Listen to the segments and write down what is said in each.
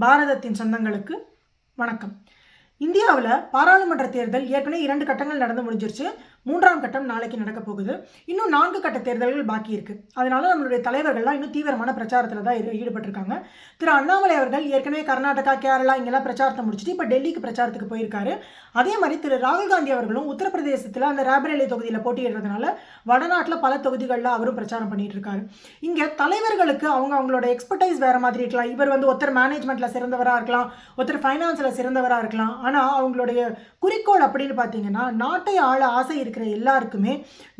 பாரதத்தின் சொந்தங்களுக்கு வணக்கம். இந்தியாவில் பாராளுமன்ற தேர்தல் ஏற்கனவே இரண்டு கட்டங்கள் நடந்து முடிஞ்சிருச்சு. மூன்றாம் கட்டம் நாளைக்கு நடக்க போகுது. இன்னும் நான்கு கட்ட தேர்தல்கள் பாக்கி இருக்கு. அதனால நம்மளுடைய தலைவர்கள்லாம் இன்னும் தீவிரமான பிரச்சாரத்தில் தான் ஈடுபட்டிருக்காங்க. திரு அண்ணாமலை அவர்கள் ஏற்கனவே கர்நாடகா கேரளா இங்கெல்லாம் பிரச்சாரத்தை முடிச்சுட்டு இப்போ டெல்லிக்கு பிரச்சாரத்துக்கு போயிருக்காரு. அதே மாதிரி திரு ராகுல் காந்தி அவர்களும் உத்தரப்பிரதேசத்தில் அந்த ரேபரேலி தொகுதியில் போட்டியிடுறதுனால வடநாட்டில் பல தொகுதிகளில் அவரும் பிரச்சாரம் பண்ணிட்டு இருக்காரு இங்கே தலைவர்களுக்கு அவங்க அவங்களோட எக்ஸ்பர்டைஸ் வேற மாதிரி இருக்கலாம். இவர் வந்து ஒருத்தர் மேனேஜ்மெண்ட்டில் சிறந்தவராக இருக்கலாம் ஒருத்தர் ஃபைனான்ஸில் சிறந்தவராக இருக்கலாம். ஆனால் அவங்களுடைய குறிக்கோள் அப்படின்னு பார்த்தீங்கன்னா நாட்டை ஆள ஆசை இருக்கிற எல்லாருக்குமே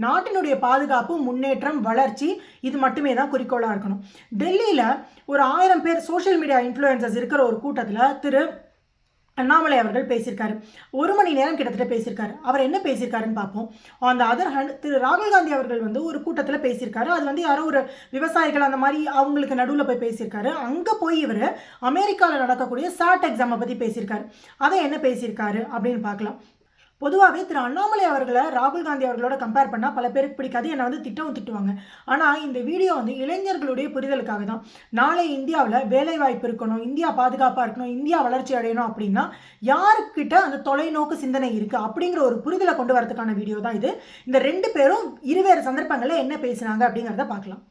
நாட்டினுடைய பாதுகாப்பு முன்னேற்றம் வளர்ச்சி இது மட்டுமே தான் குறிக்கோளாக இருக்கணும். டெல்லியில் ஒரு ஆயிரம் பேர் சோஷியல் மீடியா இன்ஃப்ளூயன்சர்ஸ் இருக்கிற ஒரு கூட்டத்தில் திரு அண்ணாமலை அவர்கள் பேசியிருக்காரு. ஒரு மணி நேரம் கிட்டத்தட்ட பேசியிருக்காரு. அவர் என்ன பேசியிருக்காருன்னு பார்ப்போம். அந்த அதர் ஹேண்ட் திரு ராகுல் காந்தி அவர்கள் வந்து ஒரு கூட்டத்தில் பேசியிருக்காரு. அது வந்து யாரோ ஒரு விவசாயிகள் அந்த மாதிரி அவங்களுக்கு நடுவில் போய் பேசியிருக்காரு. அங்கே போய் இவர் அமெரிக்காவில் நடக்கக்கூடிய சாட் எக்ஸாமை பற்றி பேசியிருக்காரு. அதை என்ன பேசியிருக்காரு அப்படின்னு பார்க்கலாம். பொதுவாகவே திரு அண்ணாமலை அவர்களை ராகுல் காந்தி அவர்களோட கம்பேர் பண்ணால் பல பேருக்கு பிடிக்காது. என்னை வந்து திட்டவும் திட்டுவாங்க. ஆனால் இந்த வீடியோ வந்து இளைஞர்களுடைய புரிதலுக்காக தான். நாளை இந்தியாவில் வேலை வாய்ப்பு இருக்கணும் இந்தியா பாதுகாப்பாக இருக்கணும் இந்தியா வளர்ச்சி அடையணும் அப்படின்னா யாருக்கிட்ட அந்த தொலைநோக்கு சிந்தனை இருக்குது அப்படிங்கிற ஒரு புரிதலை கொண்டு வரதுக்கான வீடியோ தான் இது. இந்த ரெண்டு பேரும் இருவேறு சந்தர்ப்பங்களில் என்ன பேசினாங்க அப்படிங்கிறத பார்க்கலாம்.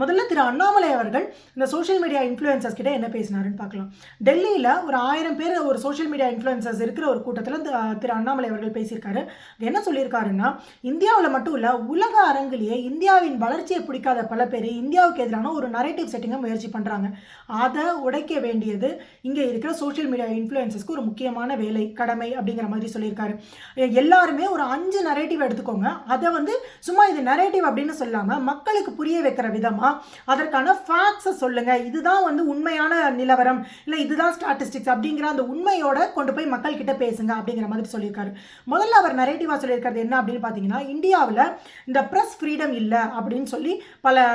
முதல்ல திரு அண்ணாமலை அவர்கள் இந்த சோஷியல் மீடியா இன்ஃப்ளூயன்சர்ஸ் கிட்ட என்ன பேசினாருன்னு பார்க்கலாம். டெல்லியில் ஒரு ஆயிரம் பேர் ஒரு சோஷியல் மீடியா இன்ஃப்ளூயன்சர்ஸ் இருக்கிற ஒரு கூட்டத்தில் திரு அண்ணாமலை அவர்கள் பேசியிருக்காரு. என்ன சொல்லியிருக்காருன்னா இந்தியாவில் மட்டும் இல்லை உலக அரங்கிலேயே இந்தியாவின் வளர்ச்சியை பிடிக்காத பல பேர் இந்தியாவுக்கு எதிரான ஒரு நரேட்டிவ் செட்டிங்கை முயற்சி பண்ணுறாங்க அதை உடைக்க வேண்டியது இங்கே இருக்கிற சோஷியல் மீடியா இன்ஃப்ளூயன்சஸ்க்கு ஒரு முக்கியமான வேலை கடமை அப்படிங்கிற மாதிரி சொல்லியிருக்காரு. எல்லாருமே ஒரு அஞ்சு நரேட்டிவ் எடுத்துக்கோங்க. அதை வந்து சும்மா இது நரேட்டிவ் அப்படின்னு சொல்லாமல் மக்களுக்கு புரிய வைக்கிற விதமாக அதற்கான ஃபேக்ட்ஸை சொல்லுங்க. இதுதான் வந்து உண்மையான நிலவரம். இல்லை இதுதான் ஸ்டாட்டிஸ்டிக்ஸ் அப்படிங்கிற அந்த உண்மையோட கொண்டு போய் மக்கள் கிட்ட பேசுங்க அப்படிங்கிற மாதிரி சொல்லியிருக்காரு. முதல்ல அவர் நரேட்டிவாக சொல்லியிருக்கிறது என்ன அப்படின்னு பார்த்தீங்கன்னா இந்தியாவில் இந்த ப்ரெஸ் ஃப்ரீடம் இல்லை அப்படின்னு சொல்லி பல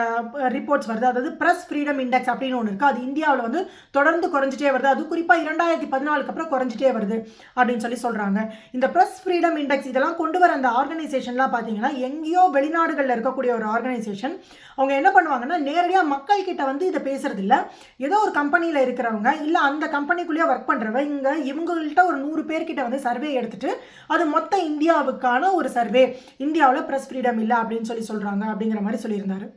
ரிப்போர்ட்ஸ் வருது. அதாவது ப்ரெஸ் ஃப்ரீடம் இண்டெக்ஸ் அப்படின்னு ஒன்று இருக்குது அது இந்தியாவில் வந்து தொடர்ந்து குறைஞ்சிட்டே வருது. அது குறிப்பாக இரண்டாயிரத்தி பதினாலுக்கு அப்புறம் குறைஞ்சிட்டே வருது அப்படின்னு சொல்லி சொல்கிறாங்க இந்த ப்ரெஸ் ஃப்ரீடம் இண்டெக்ஸ் இதெல்லாம் கொண்டு வர அந்த ஆர்கனைசேஷன்லாம் பார்த்தீங்கன்னா எங்கேயோ வெளிநாடுகளில் இருக்கக்கூடிய ஒரு ஆர்கனைசேஷன் அவங்க என்ன பண்ணுவாங்கன்னா நேரடியாக மக்கள் கிட்ட வந்து இதை பேசுறதில்ல. ஏதோ ஒரு கம்பெனியில் இருக்கிறவங்க இல்லை அந்த கம்பெனிக்குள்ளேயே ஒர்க் பண்ணுறவங்க இவங்கள்ட்ட ஒரு நூறு பேர்கிட்ட வந்து சர்வே எடுத்துட்டு அது மொத்த இந்தியாவுக்கான ஒரு சர்வே இந்தியாவில் ப்ரெஸ் ஃப்ரீடம் இல்லை அப்படின்னு சொல்லி சொல்கிறாங்க அப்படிங்கிற மாதிரி சொல்லியிருந்தாரு.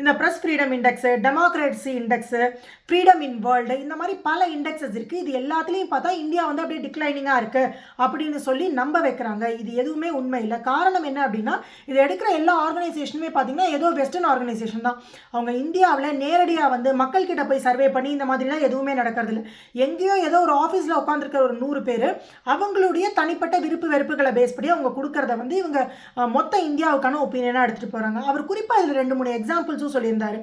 இந்த press freedom index democracy index freedom in world இந்த மாதிரி பல இண்டெக்ஸஸ் இருக்குது இது எல்லாத்துலேயும் பார்த்தா இந்தியா வந்து அப்படியே டிக்ளைனிங்காக இருக்குது அப்படின்னு சொல்லி நம்ப வைக்கிறாங்க. இது எதுவுமே உண்மை இல்லை. காரணம் என்ன அப்படின்னா இது எடுக்கிற எல்லா ஆர்கனைசேஷனுமே பார்த்திங்கன்னா ஏதோ வெஸ்டர்ன் ஆர்கனைசேஷன் தான். அவங்க இந்தியாவில் நேரடியாக வந்து மக்கள்கிட்ட போய் சர்வே பண்ணி இந்த மாதிரிலாம் எதுவுமே நடக்கிறது இல்லை. எங்கேயோ ஏதோ ஒரு ஆஃபீஸில் உட்காந்துருக்கிற ஒரு நூறு பேர் அவங்களுடைய தனிப்பட்ட விருப்பு வெறுப்புகளை பேஸ் பண்ணி அவங்க கொடுக்கறத வந்து இவங்க மொத்த இந்தியாவுக்கான ஒப்பீனியனாக எடுத்துகிட்டு போகிறாங்க அவர் குறிப்பாக இதில் ரெண்டு மூணு எக்ஸாம்பிள்ஸும் சொல்லியிருந்தாரு.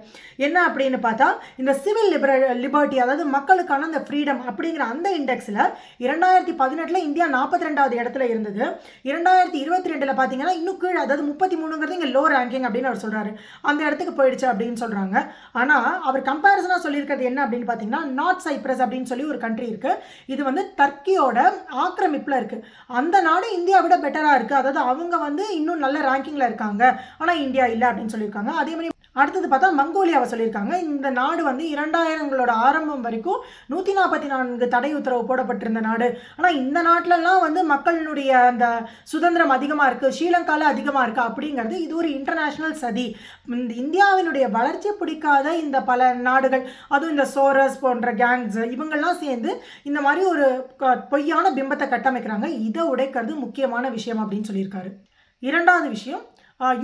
என்ன அப்படின்னு பார்த்தா இந்த சிவில் லிபர லிபர்ட்டி அதாவது மக்களுக்கான அந்த ஃப்ரீடம் அப்படிங்கிற அந்த இண்டெக்ஸில் இரண்டாயிரத்தி பதினெட்டில் இந்தியா நாற்பத்தி ரெண்டாவது இடத்துல இருந்தது. இரண்டாயிரத்தி இருபத்தி ரெண்டில் பார்த்தீங்கன்னா இன்னும் கீழே அதாவது முப்பத்தி மூணுங்கிறது இங்கே லோ ரேங்கிங் அப்படின்னு அவர் சொல்கிறாரு அந்த இடத்துக்கு போயிடுச்சு அப்படின்னு சொல்கிறாங்க ஆனால் அவர் கம்பேரிசனாக சொல்லியிருக்கிறது என்ன அப்படின்னு பார்த்தீங்கன்னா நார்த் சைப்ரஸ் அப்படின்னு சொல்லி ஒரு கண்ட்ரி இருக்குது இது வந்து டர்க்கியோட ஆக்கிரமிப்பில் இருக்குது அந்த நாடு இந்தியா விட பெட்டராக இருக்குது அதாவது அவங்க வந்து இன்னும் நல்ல ரேங்கிங்கில் இருக்காங்க. ஆனால் இந்தியா இல்லை அப்படின்னு சொல்லியிருக்காங்க. அதே மாதிரி அடுத்தது பார்த்தா மங்கோலியாவை சொல்லியிருக்காங்க. இந்த நாடு வந்து இரண்டாயிரங்களோட ஆரம்பம் வரைக்கும் நூற்றி நாற்பத்தி நான்கு தடை உத்தரவு போடப்பட்டிருந்த நாடு. ஆனால் இந்த நாட்டிலலாம் வந்து மக்களினுடைய அந்த சுதந்திரம் அதிகமாக இருக்குது ஸ்ரீலங்காவில் அதிகமாக இருக்குது அப்படிங்கிறது இது ஒரு இன்டர்நேஷ்னல் சதி. இந்த இந்தியாவினுடைய வளர்ச்சி பிடிக்காத இந்த பல நாடுகள் அதுவும் இந்த சோரஸ் போன்ற கேங்ஸ் இவங்கெல்லாம் சேர்ந்து இந்த மாதிரி ஒரு க- பொய்யான பிம்பத்தை கட்டமைக்கிறாங்க. இதை உடைக்கிறது முக்கியமான விஷயம் அப்படின்னு சொல்லியிருக்காரு. இரண்டாவது விஷயம்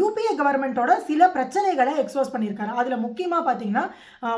யூபிஏ கவர்மெண்ட்டோட சில பிரச்சனைகளை எக்ஸ்போஸ் பண்ணியிருக்காரு. அதில் முக்கியமாக பார்த்தீங்கன்னா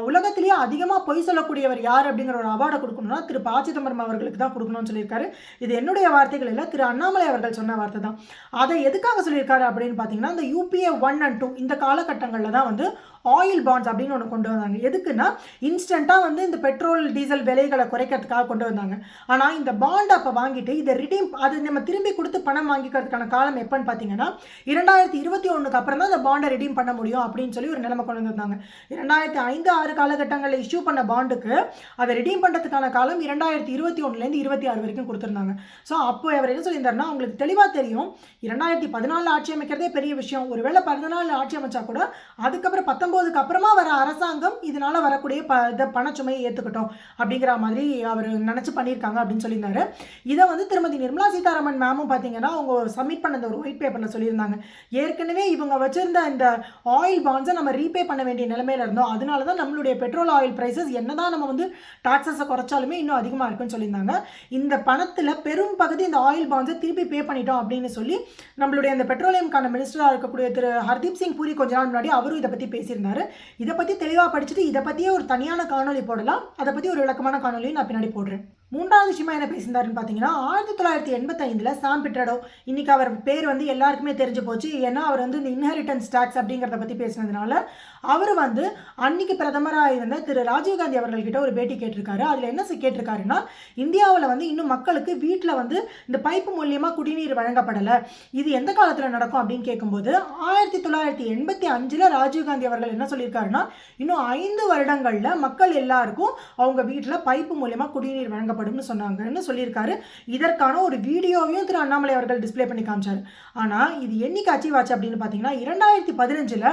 உலகத்திலேயே அதிகமாக பொய் சொல்லக்கூடியவர் யார் அப்படிங்கிற ஒரு அவார்டை கொடுக்கணும்னா திரு ப. சிதம்பரம் அவர்களுக்கு தான் கொடுக்கணும்னு சொல்லியிருக்காரு. இது என்னுடைய வார்த்தைகள் இல்லை திரு அண்ணாமலை அவர்கள் சொன்ன வார்த்தை தான். அதை எதுக்காக சொல்லியிருக்காரு அப்படின்னு பார்த்தீங்கன்னா இந்த யூபிஏ ஒன் அண்ட் டூ இந்த காலகட்டங்களில் தான் வந்து ஆயில் பாண்ட்ஸ் அப்படின்னு ஒன்று கொண்டு வந்தாங்க. எதுக்குன்னா இன்ஸ்டண்ட்டாக வந்து இந்த பெட்ரோல் டீசல் விலைகளை குறைக்கிறதுக்காக கொண்டு வந்தாங்க. ஆனால் இந்த பாண்ட் அப்போ வாங்கிட்டு இதை ரிடீம் அது நம்ம திரும்பி கொடுத்து பணம் வாங்கிக்கிறதுக்கான காலம் எப்போன்னு பார்த்தீங்கன்னா இரண்டாயிரத்தி இருபத்தி ஒன்றுக்கு அப்புறம் தான் அந்த பாண்டை ரிடீம் பண்ண முடியும் அப்படின்னு சொல்லி ஒரு நிலைமை கொண்டு வந்திருந்தாங்க இரண்டாயிரத்தி ஐந்து ஆறு காலகட்டங்களில் இஷ்யூ பண்ண பாண்டுக்கு அதை ரிடீம் பண்ணுறதுக்கான காலம் இரண்டாயிரத்தி இருபத்தி ஒன்றுலேருந்து இருபத்தி ஆறு வரைக்கும் கொடுத்துருந்தாங்க. ஸோ அப்போ அவர் என்ன சொல்லியிருந்தாருன்னா உங்களுக்கு தெளிவாக தெரியும் இரண்டாயிரத்தி பதினாலு ஆட்சி அமைக்கிறதே பெரிய விஷயம். ஒருவேளை பதினாலு ஆட்சி அமைச்சா கூட அதுக்கப்புறம் பத்தொம்போதுக்கு அப்புறமா வர அரசாங்கம் இதனால் வரக்கூடிய ப இதை பணச்சுமையை ஏற்றுக்கட்டும் அப்படிங்கிற மாதிரி அவர் நினச்சி பண்ணியிருக்காங்க அப்படின்னு சொல்லியிருந்தாரு. இதை வந்து திருமதி நிர்மலா சீதாராமன் மேமும் பார்த்தீங்கன்னா அவங்க சப்மிட் பண்ண அந்த ஒரு ஒயிட் பேப்பரில் சொல்லியிருந்தாங்க. ஏற்கனவே இவங்க வச்சுருந்த இந்த ஆயில் பாண்ட்ஸை நம்ம ரீபே பண்ண வேண்டிய நிலைமையில இருந்தோம். அதனால தான் நம்மளுடைய பெட்ரோல் ஆயில் ப்ரைஸஸ் என்னதான் நம்ம வந்து டாக்ஸஸை குறைச்சாலுமே இன்னும் அதிகமாக இருக்குன்னு சொல்லியிருந்தாங்க. இந்த பணத்தில் பெரும் பகுதி இந்த ஆயில் பாண்ட்ஸை திருப்பி பே பண்ணிட்டோம் அப்படின்னு சொல்லி நம்மளுடைய அந்த பெட்ரோலியம்கான மினிஸ்டராக இருக்கக்கூடிய திரு ஹர்தீப் சிங் பூரி கொஞ்ச நாள் முன்னாடி அவரும் இதை பற்றி பேசியிருந்தார். இதை பற்றி தெளிவாக படிச்சுட்டு இதை பற்றியே ஒரு தனியான காணொலி போடலாம். அதை பற்றி ஒரு விளக்கமான காணொலியும் நான் பின்னாடி போடுறேன். மூன்றாவது விஷயமா என்ன பேசியிருந்தாருன்னு பார்த்தீங்கன்னா ஆயிரத்தி தொள்ளாயிரத்தி எண்பத்தைந்தில் சாம் பிட்ரடோ இன்னைக்கு அவர் பேர் வந்து எல்லாருக்குமே தெரிஞ்சு போச்சு. ஏன்னா அவர் வந்து இந்த இன்ஹெரிட்டன்ஸ் டேக்ஸ் அப்படிங்கிறத பற்றி பேசினதுனால அவர் வந்து அன்னைக்கு பிரதமராக இருந்த திரு ராஜீவ்காந்தி அவர்கள்கிட்ட ஒரு பேட்டி கேட்டிருக்காரு. அதில் என்ன கேட்டிருக்காருன்னா இந்தியாவில் வந்து இன்னும் மக்களுக்கு வீட்டில் வந்து இந்த பைப்பு மூலியமாக குடிநீர் வழங்கப்படலை. இது எந்த காலத்தில் நடக்கும் அப்படின்னு கேட்கும்போது ஆயிரத்தி தொள்ளாயிரத்தி எண்பத்தி அஞ்சில் ராஜீவ்காந்தி அவர்கள் என்ன சொல்லியிருக்காருன்னா இன்னும் ஐந்து வருடங்களில் மக்கள் எல்லாருக்கும் அவங்க வீட்டில் பைப்பு மூலியமாக குடிநீர் கொடுக்கப்படும்னு சொன்னாங்கன்னு சொல்லியிருக்காரு. இதற்கான ஒரு வீடியோவையும் திரு அண்ணாமலை அவர்கள் டிஸ்ப்ளே பண்ணி காமிச்சார். ஆனால் இது என்னைக்கு அச்சீவ் ஆச்சு அப்படின்னு பார்த்தீங்கன்னா இரண்டாயிரத்தி பதினஞ்சில்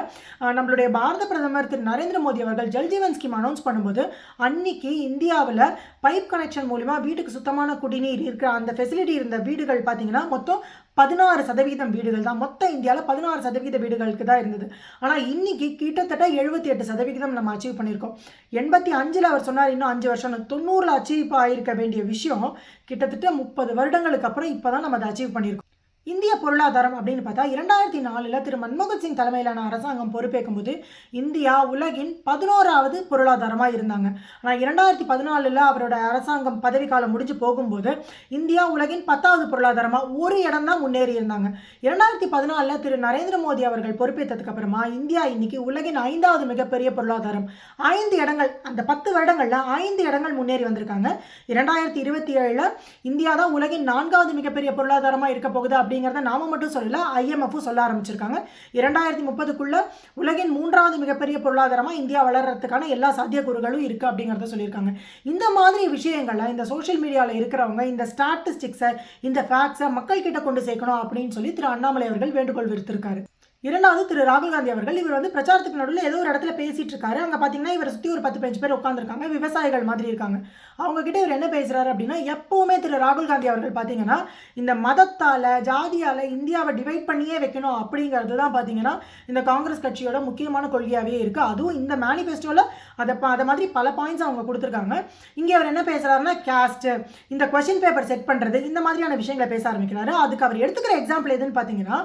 நம்மளுடைய பாரத பிரதமர் திரு நரேந்திர மோடி அவர்கள் ஜல்ஜீவன் ஸ்கீம் அனௌன்ஸ் பண்ணும்போது அன்னைக்கு இந்தியாவில் பைப் கனெக்ஷன் மூலிமா வீட்டுக்கு சுத்தமான குடிநீர் இருக்கிற அந்த ஃபெசிலிட்டி இருந்த வீடுகள் பார்த்தீங்கன்னா மொத்தம் பதினாறு சதவீதம் வீடுகள் தான். மொத்த இந்தியாவில் பதினாறு சதவீத வீடுகளுக்கு தான் இருந்தது. ஆனால் இன்னைக்கு கிட்டத்தட்ட எழுபத்தி எட்டு சதவீதம் நம்ம அச்சீவ் பண்ணியிருக்கோம். எண்பத்தி அஞ்சில் அவர் சொன்னார் இன்னும் அஞ்சு வருஷம் தொண்ணூறில் அச்சீவ் ஆகிருக்க வேண்டிய விஷயம் கிட்டத்தட்ட முப்பது வருடங்களுக்கு அப்புறம் இப்போ தான் நம்ம அதை அச்சீவ் பண்ணியிருக்கோம். இந்திய பொருளாதாரம் அப்படின்னு பார்த்தா இரண்டாயிரத்தி நாலில் திரு மன்மோகன் சிங் தலைமையிலான அரசாங்கம் பொறுப்பேற்கும் போது இந்தியா உலகின் பதினோராவது பொருளாதாரமாக இருந்தாங்க. ஆனால் இரண்டாயிரத்தி பதினாலில் அவரோட அரசாங்கம் பதவிக்காலம் முடிஞ்சு போகும்போது இந்தியா உலகின் பத்தாவது பொருளாதாரமாக ஒரு இடம் தான் முன்னேறி இருந்தாங்க. இரண்டாயிரத்தி பதினாலில் திரு நரேந்திர மோடி அவர்கள் பொறுப்பேற்றதுக்கு அப்புறமா இந்தியா இன்னைக்கு உலகின் ஐந்தாவது மிகப்பெரிய பொருளாதாரம். ஐந்து இடங்கள் அந்த பத்து வருடங்களில் ஐந்து இடங்கள் முன்னேறி வந்திருக்காங்க. இரண்டாயிரத்தி இருபத்தி ஏழில் இந்தியா தான் உலகின் நான்காவது மிகப்பெரிய பொருளாதாரமாக இருக்க போகுது அப்படிங்கிறத நாம மட்டும் சொல்லல ஐஎம்எஃப்பும் சொல்ல ஆரம்பிச்சிருக்காங்க. இரண்டாயிரத்தி முப்பதுக்குள்ள உலகின் மூன்றாவது மிகப்பெரிய பொருளாதாரமாக இந்தியா வளர்றதுக்கான எல்லா சாத்தியக்கூறுகளும் இருக்குது அப்படிங்கிறத சொல்லியிருக்காங்க. இந்த மாதிரி விஷயங்களை இந்த சோஷியல் மீடியாவில் இருக்கிறவங்க இந்த ஸ்டாட்டிஸ்டிக்ஸை இந்த ஃபேக்ட்ஸை மக்கள்கிட்ட கொண்டு சேர்க்கணும் அப்படின்னு சொல்லி திரு அண்ணாமலை அவர்கள் வேண்டுகோள் விடுத்திருக்காரு. இரண்டாவது திரு ராகுல் காந்தி அவர்கள் இவர் வந்து பிரச்சாரத்துக்கு நடுவில் ஏதோ ஒரு இடத்துல பேசிட்டு இருக்காரு. அங்கே பார்த்தீங்கன்னா இவரை சுற்றி ஒரு பத்து பதினஞ்சு பேர் உட்காந்துருக்காங்க விவசாயிகள் மாதிரி இருக்காங்க. அவங்கக்கிட்ட இவர் என்ன பேசுகிறாரு அப்படின்னா எப்போவுமே திரு ராகுல் காந்தி அவர்கள் பார்த்தீங்கன்னா இந்த மதத்தால் ஜாதியால் இந்தியாவை டிவைட் பண்ணியே வைக்கணும் அப்படிங்கிறது தான் பார்த்தீங்கன்னா இந்த காங்கிரஸ் கட்சியோட முக்கியமான கொள்கையாகவே இருக்குது அதுவும் இந்த மேனிஃபெஸ்டோவில் அதை அதை மாதிரி பல பாயிண்ட்ஸ் அவங்க கொடுத்துருக்காங்க. இங்கே அவர் என்ன பேசுகிறாருன்னா கேஸ்ட்டு இந்த கொஷின் பேப்பர் செட் பண்ணுறது இந்த மாதிரியான விஷயங்களை பேச ஆரம்பிக்கிறாரு. அதுக்கு அவர் எடுத்துக்கிற எக்ஸாம்பிள் எதுன்னு பார்த்தீங்கன்னா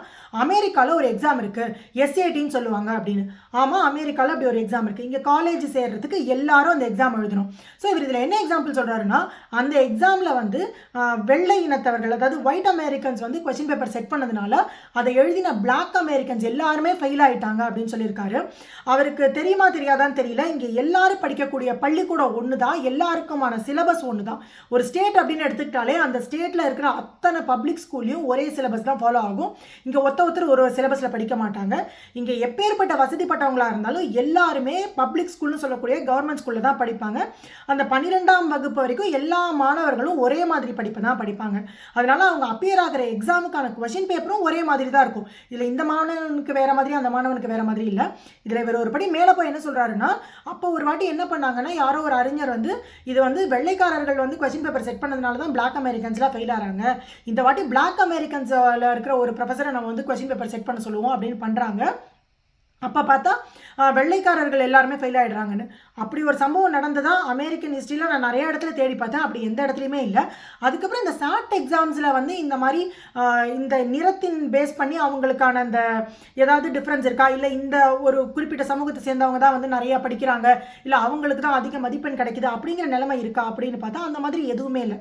அமெரிக்காவில் ஒரு எக்ஸாம் இருக்குது எஸ்ஏடின்னு சொல்லுவாங்க அப்படின்னு. ஆமாம் அமெரிக்காவில் அப்படி ஒரு எக்ஸாம் இருக்குது இங்கே காலேஜ் சேர்கிறதுக்கு எல்லாரும் அந்த எக்ஸாம் எழுதணும். ஸோ இவர் இதில் என்ன எக்ஸாம் எக்ஸாம்பிள் சொல்றாருன்னா அந்த எக்ஸாமில் வந்து வெள்ளை இனத்தவர்கள் அதாவது ஒயிட் அமெரிக்கன்ஸ் வந்து கொஸ்டின் பேப்பர் செட் பண்ணதுனால அதை எழுதின பிளாக் அமெரிக்கன்ஸ் எல்லாருமே ஃபெயில் ஆயிட்டாங்க அப்படின்னு சொல்லியிருக்காரு. அவருக்கு தெரியுமா தெரியாதான்னு தெரியல. இங்கே எல்லாரும் படிக்கக்கூடிய பள்ளிக்கூடம் ஒன்று தான் எல்லாருக்குமான சிலபஸ் ஒன்று தான் ஒரு ஸ்டேட் அப்படின்னு எடுத்துக்கிட்டாலே அந்த ஸ்டேட்டில் இருக்கிற அத்தனை பப்ளிக் ஸ்கூல்லையும் ஒரே சிலபஸ் தான் ஃபாலோ ஆகும். இங்கே ஒத்த ஒருத்தர் ஒரு சிலபஸில் படிக்க மாட்டாங்க. இங்கே எப்பேற்பட்ட வசதிப்பட்டவங்களாக இருந்தாலும் எல்லாருமே பப்ளிக் ஸ்கூல்னு சொல்லக்கூடிய கவர்மெண்ட் ஸ்கூலில் தான் படிப்பாங்க. அந்த பன்னிரெண்டாம் வகுப்பு வரைக்கும் எல்லா மாணவர்களும் ஒரே மாதிரி படிப்பு தான் படிப்பாங்க. அதனால அவங்க அப்பியர் ஆகிற எக்ஸாமுக்கான கொஷின் பேப்பரும் ஒரே மாதிரி தான் இருக்கும். இதில் இந்த மாணவனுக்கு வேற மாதிரி அந்த மாணவனுக்கு வேற மாதிரி இல்லை. இதில் இவர் ஒரு படி மேலே போய் என்ன சொல்கிறாருன்னா அப்போ ஒரு வாட்டி என்ன பண்ணாங்கன்னா யாரோ ஒரு அறிஞர் வந்து இது வந்து வெள்ளைக்காரர்கள் வந்து கொஷின் பேப்பர் செட் பண்ணதுனால தான் பிளாக் அமெரிக்கன்ஸ்லாம் ஃபெயில் ஆகிறாங்க. இந்த வாட்டி பிளாக் அமெரிக்கன்ஸில் இருக்கிற ஒரு ப்ரொஃபஸரை நம்ம வந்து கொஸ்டின் பேப்பர் செட் பண்ண சொல்லுவோம் அப்படின்னு பண்ணுறாங்க அப்போ பார்த்தா வெள்ளைக்காரர்கள் எல்லாருமே ஃபெயில் ஆகிடுறாங்கன்னு அப்படி ஒரு சம்பவம் நடந்ததா அமெரிக்கன் ஹிஸ்ட்ரியில் நான் நிறைய இடத்துல தேடி பார்த்தேன். அப்படி எந்த இடத்துலையுமே இல்லை. அதுக்கப்புறம் இந்த சாட் எக்ஸாம்ஸில் வந்து இந்த மாதிரி இந்த நிறத்தின் பேஸ் பண்ணி அவங்களுக்கான அந்த ஏதாவது டிஃப்ரென்ஸ் இருக்கா? இல்லை இந்த ஒரு குறிப்பிட்ட சமூகத்தை சேர்ந்தவங்க தான் வந்து நிறையா படிக்கிறாங்க. இல்லை அவங்களுக்கு தான் அதிக மதிப்பெண் கிடைக்குது அப்படிங்கிற நிலைமை இருக்கா அப்படின்னு பார்த்தா அந்த மாதிரி எதுவுமே இல்லை.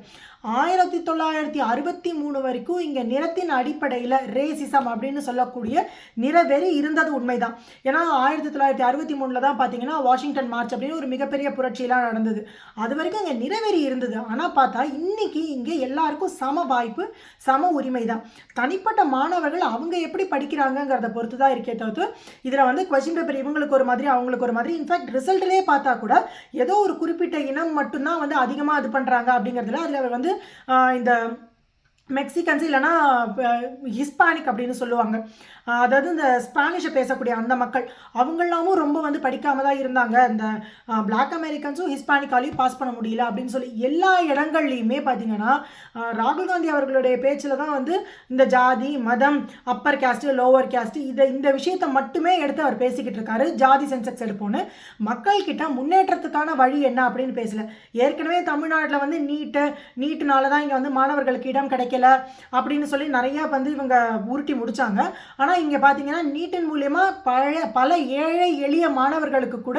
ஆயிரத்தி தொள்ளாயிரத்தி அறுபத்தி மூணு வரைக்கும் இங்கே நிறத்தின் அடிப்படையில் ரேசிசம் அப்படின்னு சொல்லக்கூடிய நிறவெறி இருந்தது உண்மைதான். ஏன்னா ஆயிரத்தி தொள்ளாயிரத்தி அறுபத்தி மூணில் தான் பார்த்தீங்கன்னா வாஷிங்டன் மார்ச் அப்படின்னு ஒரு மிகப்பெரிய புரட்சியெலாம் நடந்தது. அது வரைக்கும் இங்கே நிறைவேறி இருந்தது. ஆனால் பார்த்தா இன்றைக்கி இங்கே எல்லாருக்கும் சம வாய்ப்பு சம உரிமை தான். தனிப்பட்ட மாணவர்கள் அவங்க எப்படி படிக்கிறாங்கங்கிறத பொறுத்து தான் இருக்கே தவிர்த்து இதில் வந்து கொஸ்டின் பேப்பர் இவங்களுக்கு ஒரு மாதிரி அவங்களுக்கு ஒரு மாதிரி. இன்ஃபேக்ட் ரிசல்ட்லேயே பார்த்தா கூட ஏதோ ஒரு குறிப்பிட்ட இனம் மட்டும்தான் வந்து அதிகமாக இது பண்ணுறாங்க அப்படிங்கிறதுல அதில் வந்து இந்த மெக்சிகன்ஸ் இல்லைன்னா ஹிஸ்பானிக் அப்படின்னு சொல்லுவாங்க. அதாவது இந்த ஸ்பானிஷை பேசக்கூடிய அந்த மக்கள் அவங்களாமும் ரொம்ப வந்து படிக்காம தான் இருந்தாங்க. இந்த பிளாக் அமெரிக்கன்ஸும் ஹிஸ்பானிக்காலையும் பாஸ் பண்ண முடியல அப்படின்னு சொல்லி எல்லா இடங்கள்லையுமே பார்த்தீங்கன்னா ராகுல் காந்தி அவர்களுடைய பேச்சில் தான் வந்து இந்த ஜாதி மதம் அப்பர் கேஸ்ட்டு லோவர் கேஸ்ட்டு இதை இந்த விஷயத்தை மட்டுமே எடுத்து அவர் பேசிக்கிட்டு இருக்காரு. ஜாதி சென்செக்ஸ் எடுப்போன்னு மக்கள்கிட்ட முன்னேற்றத்துக்கான வழி என்ன அப்படின்னு பேசல. ஏற்கனவே தமிழ்நாட்டில் வந்து நீட்டு நீட்டுனால தான் இங்கே வந்து மாணவர்களுக்கு இடம் கிடைக்கல அப்படின்னு சொல்லி நிறையா வந்து இவங்க உருட்டி முடிச்சாங்க. ஆனால் இங்கே பார்த்தீங்கன்னா நீட்டின் மூலயமா பழைய பல ஏழை எளிய மாணவர்களுக்கு கூட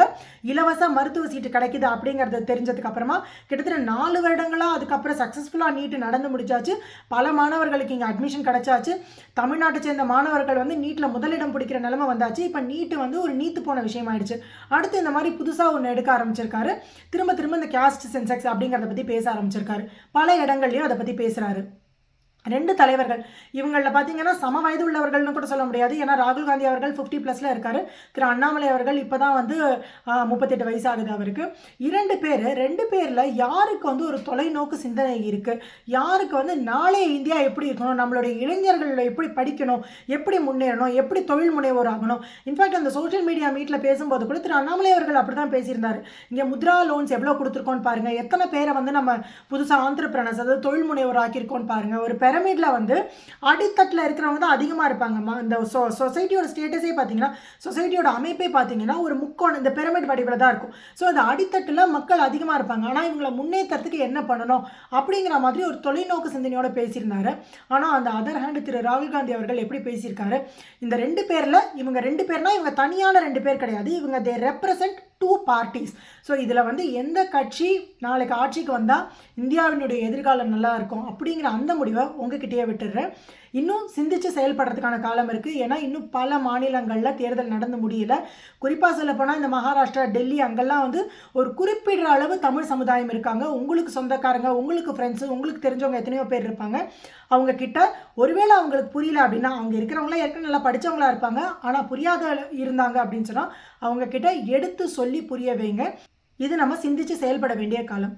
இலவச மருத்துவ சீட்டு கிடைக்குது அப்படிங்கிறத தெரிஞ்சதுக்கு அப்புறமா கிட்டத்தட்ட நாலு வருடங்களாக அதுக்கப்புறம் சக்ஸஸ்ஃபுல்லாக நீட்டு நடந்து முடிச்சாச்சு. பல மாணவர்களுக்கு இங்கே அட்மிஷன் கிடைச்சாச்சு. தமிழ்நாட்டை சேர்ந்த மாணவர்கள் வந்து நீட்டில் முதலிடம் பிடிக்கிற நிலைமை வந்தாச்சு. இப்போ நீட்டு வந்து ஒரு நீத்து போன விஷயம் ஆயிடுச்சு அடுத்து இந்த மாதிரி புதுசாக ஒன்று எடுக்க ஆரம்பிச்சிருக்காரு. திரும்ப திரும்ப இந்த கேஸ்ட் சென்செக்ஸ் அப்படிங்கிறத பற்றி பேச ஆரம்பிச்சிருக்காரு. பல இடங்கள்லையும் அதை பற்றி பேசுகிறாரு ரெண்டு தலைவர்கள். இவங்களில் பார்த்தீங்கன்னா சம வயது உள்ளவர்கள்னு கூட சொல்ல முடியாது. ஏன்னா ராகுல் காந்தி அவர்கள் ஃபிஃப்டி ப்ளஸில் இருக்கார். திரு அண்ணாமலை அவர்கள் இப்போ தான் வந்து முப்பத்தெட்டு வயசு ஆகுது அவருக்கு. இரண்டு பேர் ரெண்டு பேரில் யாருக்கு வந்து ஒரு தொலைநோக்கு சிந்தனை இருக்குது யாருக்கு வந்து நாளைய இந்தியா எப்படி இருக்கணும்? நம்மளுடைய இளைஞர்கள் எப்படி படிக்கணும்? எப்படி முன்னேறணும்? எப்படி தொழில் முனைவோர் ஆகணும்? இன்ஃபேக்ட் அந்த சோஷியல் மீடியா மீட்டில் பேசும்போது கூட திரு அண்ணாமலை அவர்கள் அப்படி தான் பேசியிருந்தார். இங்கே முத்ரா லோன்ஸ் எவ்வளோ கொடுத்துருக்கோன்னு பாருங்கள் எத்தனை பேரை வந்து நம்ம புதுசாக ஆந்திரப்பிரனஸ் அதாவது தொழில் முனைவோர் ஆக்கியிருக்கோன்னு பாருங்கள் ஒரு பெற பிரமிடில் வந்து அடித்தட்டில் இருக்கிறவங்க தான் அதிகமாக இருப்பாங்க. இந்த சொ சொசைட்டியோட ஸ்டேட்டஸே பார்த்தீங்கன்னா சொசைட்டியோட அமைப்பே பார்த்தீங்கன்னா ஒரு முக்கோணம் இந்த பிரமிட் வடிவில் தான் இருக்கும். ஸோ அந்த அடித்தட்டில் மக்கள் அதிகமாக இருப்பாங்க. ஆனால் இவங்களை முன்னேற்றத்துக்கு என்ன பண்ணணும்? அப்படிங்கிற மாதிரி ஒரு தொலைநோக்கு சிந்தனையோட பேசியிருந்தாரு. ஆனால் அந்த அதர் ஹேண்டு திரு ராகுல் காந்தி அவர்கள் எப்படி பேசியிருக்காரு? இந்த ரெண்டு பேரில் இவங்க ரெண்டு பேர்னா இவங்க தனியான ரெண்டு பேர் கிடையாது. இவங்க they represent two parties so இதில் வந்து எந்த கட்சி நாளைக்கு ஆட்சிக்கு வந்தால் இந்தியாவினுடைய எதிர்காலம் நல்லா இருக்கும் அப்படிங்கிற அந்த முடிவை உங்ககிட்டயே விட்டுடுறேன். இன்னும் சிந்திச்சு செயல்படுறதுக்கான காலம் இருக்குது ஏன்னா இன்னும் பல மாநிலங்களில் தேர்தல் நடந்து முடியல. குறிப்பாக சொல்லப்போனால் இந்த மகாராஷ்டிரா டெல்லி அங்கெல்லாம் வந்து ஒரு குறிப்பிடுற அளவு தமிழ் சமுதாயம் இருக்காங்க. உங்களுக்கு சொந்தக்காரங்க உங்களுக்கு ஃப்ரெண்ட்ஸு உங்களுக்கு தெரிஞ்சவங்க எத்தனையோ பேர் இருப்பாங்க. அவங்க கிட்ட ஒருவேளை அவங்களுக்கு புரியல அப்படின்னா அவங்க இருக்கிறவங்களாம் ஏற்கனவே நல்லா படிச்சவங்களா இருப்பாங்க. ஆனால் புரியாத இருந்தாங்க அப்படின்னு சொன்னால் அவங்க கிட்ட எடுத்து சொல்லி புரிய வைங்க. இது நம்ம சிந்திச்சு செயல்பட வேண்டிய காலம்.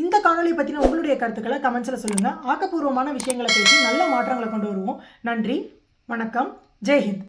இந்த காணொலியை பற்றின உங்களுடைய கருத்துக்களை கமெண்ட்ஸில் சொல்லுங்கள் ஆக்கப்பூர்வமான விஷயங்களை பேசி நல்ல மாற்றங்களை கொண்டு வருவோம். நன்றி வணக்கம் ஜெய்ஹிந்த்